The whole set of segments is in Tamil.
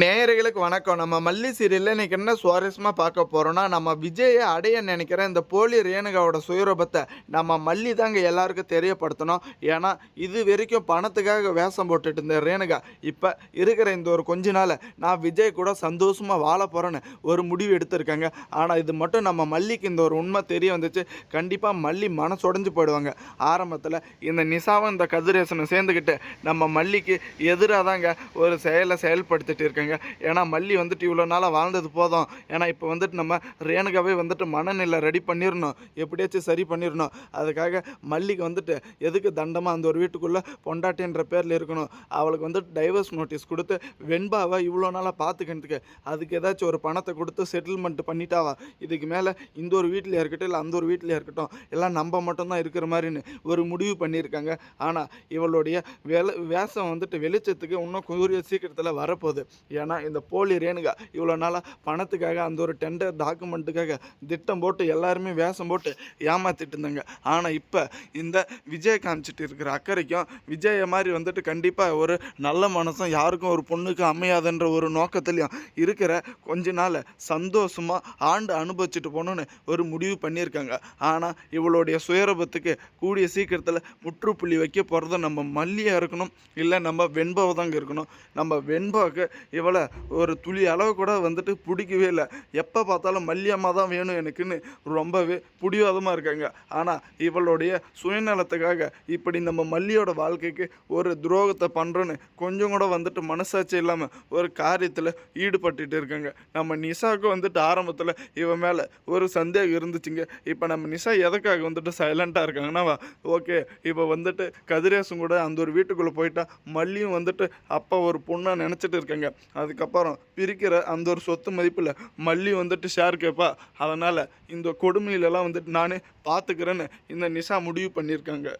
நேயர்களுக்கு வணக்கம். நம்ம மல்லி சீரியலில் இன்னைக்கு என்ன சுவாரஸ்யமாக பார்க்க போகிறோம்னா நம்ம விஜயை அடைய நினைக்கிற இந்த போலி ரேணுகாவோட சுயரூபத்தை நம்ம மல்லி தாங்க எல்லாருக்கும் தெரியப்படுத்தணும். ஏன்னா இது வரைக்கும் பணத்துக்காக வேஷம் போட்டுட்டு இருந்த ரேணுகா இப்போ இருக்கிற இந்த ஒரு கொஞ்ச நாள் நான் விஜய் கூட சந்தோஷமாக வாழ போகிறேன்னு ஒரு முடிவு எடுத்திருக்காங்க. ஆனால் இது மட்டும் நம்ம மல்லிக்கு இந்த ஒரு உண்மை தெரிய வந்துச்சு. கண்டிப்பாக மல்லி மனசுடைஞ்சு போயிடுவாங்க. ஆரம்பத்தில் இந்த நிசாவும் இந்த கதிரேசனை சேர்ந்துக்கிட்டு நம்ம மல்லிக்கு எதிராக தாங்க ஒரு செயலை செயல்படுத்திட்டு இருக்காங்க. ஏன்னா மல்லி வந்துட்டு இவ்வளோ நாளாக வாழ்ந்தது போதும். ஏன்னா இப்போ வந்துட்டு நம்ம ரேணுகாவே வந்துட்டு மனநிலை ரெடி பண்ணிடணும் எப்படியாச்சும் சரி பண்ணிடணும் அதுக்காக மல்லிக்கு வந்துட்டு எதுக்கு தண்டமாக அந்த ஒரு வீட்டுக்குள்ளே பொண்டாட்டின்ற பேரில் இருக்கணும்? அவளுக்கு வந்துட்டு டைவர்ஸ் நோட்டீஸ் கொடுத்து வெண்பாவை இவ்வளோ நாளாக பார்த்துக்கிறதுக்கு அதுக்கு ஏதாச்சும் ஒரு பணத்தை கொடுத்து செட்டில்மெண்ட் பண்ணிட்டாவா? இதுக்கு மேலே இந்த ஒரு வீட்டில் இருக்கட்டும் இல்லை அந்த ஒரு வீட்டில் இருக்கட்டும் எல்லாம் நம்ம மட்டும்தான் இருக்கிற மாதிரின்னு ஒரு முடிவு பண்ணியிருக்காங்க. ஆனால் இவளுடைய வேலை வேஷம் வந்துட்டு வெளிச்சத்துக்கு இன்னும் கூறிய சீக்கிரத்தில் வரப்போகுது. ஏன்னா இந்த போலி ரேணுகா இவ்வளோ நாளாக பணத்துக்காக அந்த ஒரு டெண்டர் டாக்குமெண்ட்டுக்காக திட்டம் போட்டு எல்லாருமே வேஷம் போட்டு ஏமாற்றிட்டு இருந்தாங்க. ஆனால் இப்போ இந்த விஜய் காமிச்சிட்டு இருக்கிற அக்கறைக்கும் விஜயை மாதிரி வந்துட்டு கண்டிப்பாக ஒரு நல்ல மனசும் யாருக்கும் ஒரு பொண்ணுக்கும் அமையாதுன்ற ஒரு நோக்கத்துலையும் இருக்கிற கொஞ்ச நாள் சந்தோஷமாக ஆண்டு அனுபவிச்சுட்டு போகணுன்னு ஒரு முடிவு பண்ணியிருக்காங்க. ஆனால் இவளுடைய சுயரபத்துக்கு கூடிய சீக்கிரத்தில் முற்றுப்புள்ளி வைக்க போகிறது நம்ம மல்லியாக இருக்கணும். இல்லை நம்ம வெண்பாவை தாங்க இருக்கணும். நம்ம வெண்பாவுக்கு இவளை ஒரு துளி அளவு கூட வந்துட்டு பிடிக்கவே இல்லை. எப்போ பார்த்தாலும் மல்லியம்மா தான் வேணும் எனக்குன்னு ரொம்பவே பிடிவாதமாக இருக்காங்க. ஆனால் இவளுடைய சுயநலத்துக்காக இப்படி நம்ம மல்லியோட வாழ்க்கைக்கு ஒரு துரோகத்தை பண்ணுறோன்னு கொஞ்சம் கூட வந்துட்டு மனசாட்சி இல்லாமல் ஒரு காரியத்தில் ஈடுபட்டுட்டு இருக்காங்க. நம்ம நிஷாவுக்கும் வந்துட்டு ஆரம்பத்தில் இவன் மேலே ஒரு சந்தேகம் இருந்துச்சுங்க. இப்போ நம்ம நிஷா எதுக்காக வந்துட்டு சைலண்ட்டாக இருக்காங்கன்னா ஓகே இப்போ வந்துட்டு கதிரேசும் கூட அந்த ஒரு வீட்டுக்குள்ளே போயிட்டா மல்லியும் வந்துட்டு அப்பா ஒரு பொண்ணாக நினச்சிட்டு இருக்காங்க. அதுக்கப்புறம் பிரிக்கிற அந்த ஒரு சொத்து மதிப்பில் மல்லி வந்துட்டு ஷேர் கேட்பா அதனால் இந்த கொடுமையிலலாம் வந்துட்டு நானே பார்த்துக்கிறேன்னு இந்த நிஷா முடிவு பண்ணியிருக்காங்க.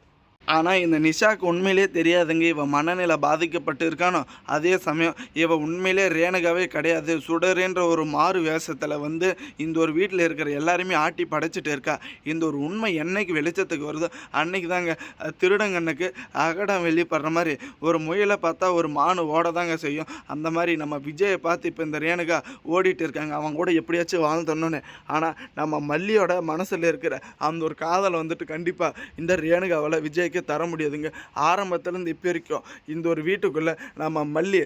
ஆனால் இந்த நிஷாக்கு உண்மையிலே தெரியாதுங்க. இவன் மனநிலை பாதிக்கப்பட்டு இருக்கானோ அதே சமயம் இவன் உண்மையிலே ரேணுகாவே கிடையாது. சுடருன்ற ஒரு மாறு வேஷத்தில் வந்து இந்த ஒரு வீட்டில் இருக்கிற எல்லாருமே ஆட்டி படைச்சிட்டு இருக்கா. இந்த ஒரு உண்மை என்னைக்கு வெளிச்சத்துக்கு வருதோ அன்னைக்கு தாங்க திருடங்கண்ணுக்கு அகடம் வெளிப்படுற மாதிரி ஒரு முயலை பார்த்தா ஒரு மானு ஓட தாங்க செய்யும். அந்த மாதிரி நம்ம விஜயை பார்த்து இப்போ இந்த ரேணுகா ஓடிட்டு இருக்காங்க. அவன் கூட எப்படியாச்சும் வாழ்ந்தோன்னு ஆனால் நம்ம மல்லியோட மனசில் இருக்கிற அந்த ஒரு காதலை வந்துட்டு கண்டிப்பாக இந்த ரேணுகாவில் விஜய் விஜய்க்கு தர முடியாதுங்க. ஆரம்பத்துலேருந்து இப்போ வரைக்கும் இந்த ஒரு வீட்டுக்குள்ளே நம்ம மல்லி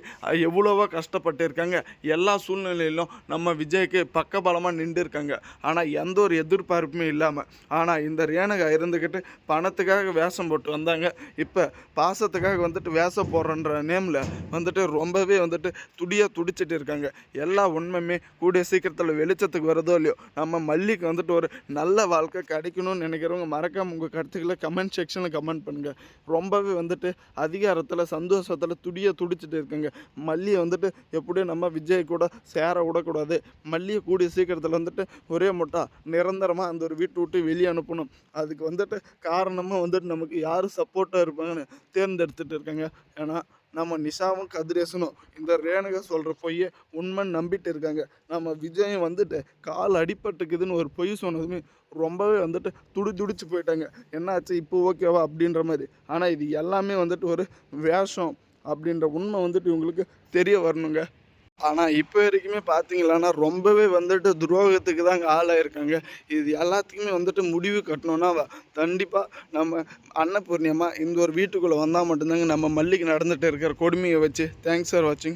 எவ்வளவோ கஷ்டப்பட்டு இருக்காங்க எல்லா சூழ்நிலையிலும் நம்ம விஜய்க்கு பக்கபலமாக நின்று இருக்காங்க ஆனால் எந்த ஒரு எதிர்பார்ப்புமே இல்லாமல் ஆனால் இந்த ரேணகா இருந்துக்கிட்டு பணத்துக்காக வேஷம் போட்டு வந்தாங்க. இப்போ பாசத்துக்காக வந்துட்டு வேஷம் போடுறன்ற நேமில் வந்துட்டு ரொம்பவே வந்துட்டு துடியாக துடிச்சிட்டு இருக்காங்க. எல்லா உண்மையுமே கூடிய சீக்கிரத்தில் வெளிச்சத்துக்கு வருதோ இல்லையோ நம்ம மல்லிக்கு வந்துட்டு ஒரு நல்ல வாழ்க்கை கிடைக்கணும்னு நினைக்கிறவங்க மறக்காம உங்கள் கருத்துக்களை கமெண்ட் செக்ஷனில் கமெண்ட் பண்ணுங்கள் ரொம்பவே வந்துட்டு அதிகாரத்தில் சந்தோஷத்தில் துடிய துடிச்சிட்டு இருக்குங்க. மல்லியை வந்துட்டு எப்படியும் நம்ம விஜய் கூட சேர விடக்கூடாது. மல்லியை கூடிய சீக்கிரத்தில் வந்துட்டு ஒரே முட்டா நிரந்தரமாக அந்த ஒரு வீட்டு விட்டு வெளியே அனுப்பணும். அதுக்கு வந்துட்டு காரணமாக வந்துட்டு நமக்கு யார் சப்போர்ட்டாக இருப்பாங்கன்னு தேர்ந்தெடுத்துட்டு இருக்காங்க. ஏன்னா நம்ம நிஷாவும் கதிரேசனும் இந்த ரேணுகா சொல்கிற பொய்யை உண்மைன்னு நம்பிட்டு இருக்காங்க. நம்ம விஜயம் வந்துட்டு கால் அடிபட்டுக்குதுன்னு ஒரு பொய் சொன்னதுமே ரொம்பவே வந்துட்டு துடி துடிச்சு போயிட்டாங்க. என்னாச்சு? இப்போ ஓகேவா? அப்படின்ற மாதிரி. ஆனால் இது எல்லாமே வந்துட்டு ஒரு வேஷம் அப்படின்ற உண்மை வந்துட்டு இவங்களுக்கு தெரிய வரணுங்க. ஆனால் இப்போ வரைக்குமே பார்த்தீங்களான்னா ரொம்பவே வந்துட்டு துரோகத்துக்கு தாங்க ஆளாயிருக்காங்க. இது எல்லாத்துக்குமே வந்துட்டு முடிவு கட்டணும்னா கண்டிப்பாக நம்ம அன்னபூர்ணியமாக இந்த ஒரு வீட்டுக்குள்ளே வந்தால் மட்டும்தாங்க நம்ம மல்லிக்கு நடந்துகிட்டு இருக்கிற கொடுமையை வச்சு. தேங்க்ஸ் ஃபார் வாட்சிங்